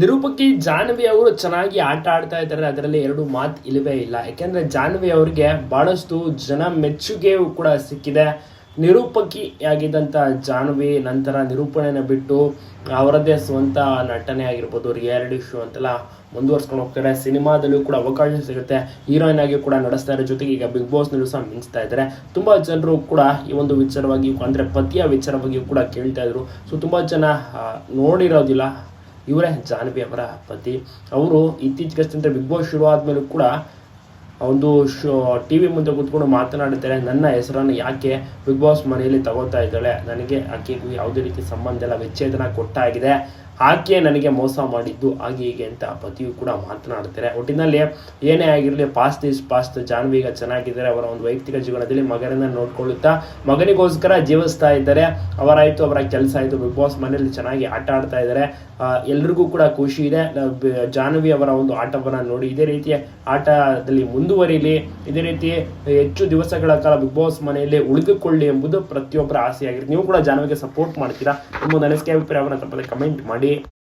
ನಿರೂಪಕಿ ಜಾನ್ವಿ ಅವರು ಚೆನ್ನಾಗಿ ಆಟ ಆಡ್ತಾ ಇದ್ದಾರೆ. ಅದರಲ್ಲಿ ಎರಡು ಮಾತು ಇಲ್ಲವೇ ಇಲ್ಲ. ಯಾಕೆಂದ್ರೆ ಜಾನ್ವಿ ಅವರಿಗೆ ಬಹಳಷ್ಟು ಜನ ಮೆಚ್ಚುಗೆಯೂ ಕೂಡ ಸಿಕ್ಕಿದೆ. ನಿರೂಪಕಿ ಆಗಿದ್ದಂಥ ಜಾಹ್ನವಿ ನಂತರ ನಿರೂಪಣೆಯನ್ನು ಬಿಟ್ಟು ಅವರದ್ದೇ ಸ್ವಂತ ನಟನೆ ಆಗಿರ್ಬೋದು ರಿಯಾಲಿಟಿ ಶೋ ಅಂತೆಲ್ಲ ಮುಂದುವರ್ಸ್ಕೊಂಡು ಹೋಗ್ತಾರೆ ಸಿನಿಮಾದಲ್ಲೂ ಕೂಡ ಅವಕಾಶ ಸಿಗುತ್ತೆ. ಹೀರೋಯಿನ್ ಆಗಿ ಕೂಡ ನಡೆಸ್ತಾ ಇರೋ ಜೊತೆಗೆ ಈಗ ಬಿಗ್ ಬಾಸ್ನಲ್ಲೂ ಸಹ ಮಿಂಚ್ತಾ ಇದ್ದಾರೆ. ತುಂಬ ಜನರು ಕೂಡ ಈ ಒಂದು ವಿಚಾರವಾಗಿ, ಅಂದರೆ ಪತಿಯ ವಿಚಾರವಾಗಿಯೂ ಕೂಡ ಕೇಳ್ತಾ ಇದ್ರು. ಸೊ ತುಂಬ ಜನ ನೋಡಿರೋದಿಲ್ಲ. ಇವರೇ ಜಾನ್ವಿ ಅವರ ಪತಿ. ಅವರು ಇತ್ತೀಚೆಗಷ್ಟೇ ಬಿಗ್ ಬಾಸ್ ಶುರು ಆದಮೇಲೂ ಕೂಡ ಒಂದು ಶೋ ಟಿ ವಿ ಮುಂದೆ ಕೂತ್ಕೊಂಡು ಮಾತನಾಡುತ್ತಾರೆ. ನನ್ನ ಹೆಸರನ್ನು ಯಾಕೆ ಬಿಗ್ ಬಾಸ್ ಮನೆಯಲ್ಲಿ ತಗೋತಾ ಇದ್ದಾಳೆ? ನನಗೆ ಆಕೆಗೂ ಯಾವುದೇ ರೀತಿ ಸಂಬಂಧ ಇಲ್ಲ. ವಿಚ್ಛೇದನ ಕೊಟ್ಟಾಗಿದೆ. ಆಕೆ ನನಗೆ ಮೋಸ ಮಾಡಿದ್ದು ಹಾಗೆ ಹೀಗೆ ಅಂತ ಪತಿಯು ಕೂಡ ಮಾತನಾಡ್ತಾರೆ ಒಟ್ಟಿನಲ್ಲಿ ಏನೇ ಆಗಿರಲಿ ಪಾಸ್ಟ್ ಇಸ್ ಪಾಸ್ಟ್ ಜಾನ್ವಿ ಈಗ ಚೆನ್ನಾಗಿದ್ದಾರೆ. ಅವರ ಒಂದು ವೈಯಕ್ತಿಕ ಜೀವನದಲ್ಲಿ ಮಗನನ್ನ ನೋಡ್ಕೊಳ್ಳುತ್ತಾ ಮಗನಿಗೋಸ್ಕರ ಜೀವಿಸ್ತಾ ಇದ್ದಾರೆ. ಅವರಾಯ್ತು, ಅವರ ಕೆಲಸ ಆಯಿತು. ಬಿಗ್ ಬಾಸ್ ಮನೆಯಲ್ಲಿ ಚೆನ್ನಾಗಿ ಆಟ ಆಡ್ತಾ ಇದ್ದಾರೆ. ಎಲ್ರಿಗೂ ಕೂಡ ಖುಷಿ ಇದೆ. ಜಾನ್ವಿ ಅವರ ಒಂದು ಆಟವನ್ನು ನೋಡಿ ಇದೇ ರೀತಿಯ ಆಟದಲ್ಲಿ ಮುಂದುವರಿಲಿ. ಇದೇ ರೀತಿ ಹೆಚ್ಚು ದಿವಸಗಳ ಕಾಲ ಬಿಗ್ ಬಾಸ್ ಮನೆಯಲ್ಲಿ ಉಳಿದುಕೊಳ್ಳಿ ಎಂಬುದು ಪ್ರತಿಯೊಬ್ಬರ ಆಸೆಯಾಗಿರುತ್ತೆ ನೀವು ಕೂಡ ಜಾನ್ವಿಗೆ ಸಪೋರ್ಟ್ ಮಾಡ್ತೀರಾ? ನಿಮ್ಮ ಅನಿಸಿಕೆ ಅಭಿಪ್ರಾಯವನ್ನು ತಪ್ಪದೆ ಕಮೆಂಟ್ ಮಾಡಿ